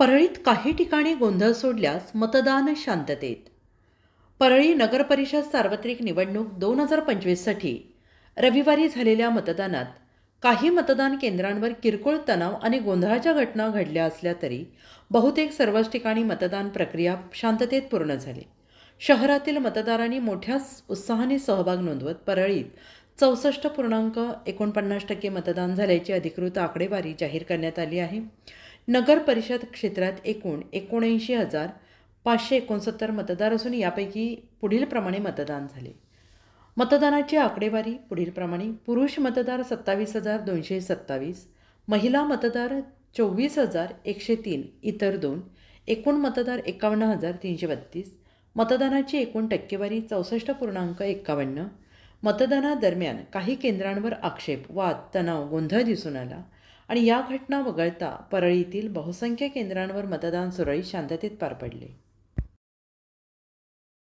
परळीत काही ठिकाणी गोंधळ सोडल्यास मतदान शांततेत. परळी नगरपरिषद सार्वत्रिक निवडणूक दोन हजार पंचवीससाठी रविवारी झालेल्या मतदानात काही मतदान केंद्रांवर किरकोळ तणाव आणि गोंधळाच्या घटना घडल्या असल्या तरी बहुतेक सर्वच ठिकाणी मतदान प्रक्रिया शांततेत पूर्ण झाली. शहरातील मतदारांनी मोठ्या उत्साहाने सहभाग नोंदवत परळीत चौसष्ट पूर्णांक एकोणपन्नास टक्के मतदान झाल्याची अधिकृत आकडेवारी जाहीर करण्यात आली आहे. नगर परिषद क्षेत्रात एकूण एकोणऐंशी हजार पाचशे एकोणसत्तर मतदार असून यापैकी पुढीलप्रमाणे मतदान झाले. मतदानाची आकडेवारी पुढीलप्रमाणे पुरुष मतदार सत्तावीस हजार दोनशे सत्तावीस महिला मतदार चोवीस हजार एकशे तीन इतर दोन एकूण मतदार एकावन्न हजार तीनशे बत्तीस मतदानाची एकूण टक्केवारी चौसष्ट पूर्णांक एक्कावन्न मतदानादरम्यान काही केंद्रांवर आक्षेप वाद तणाव गोंधळ दिसून आला आणि या घटना वगळता परळीतील बहुसंख्य केंद्रांवर मतदान सुरळीत शांततेत पार पडले.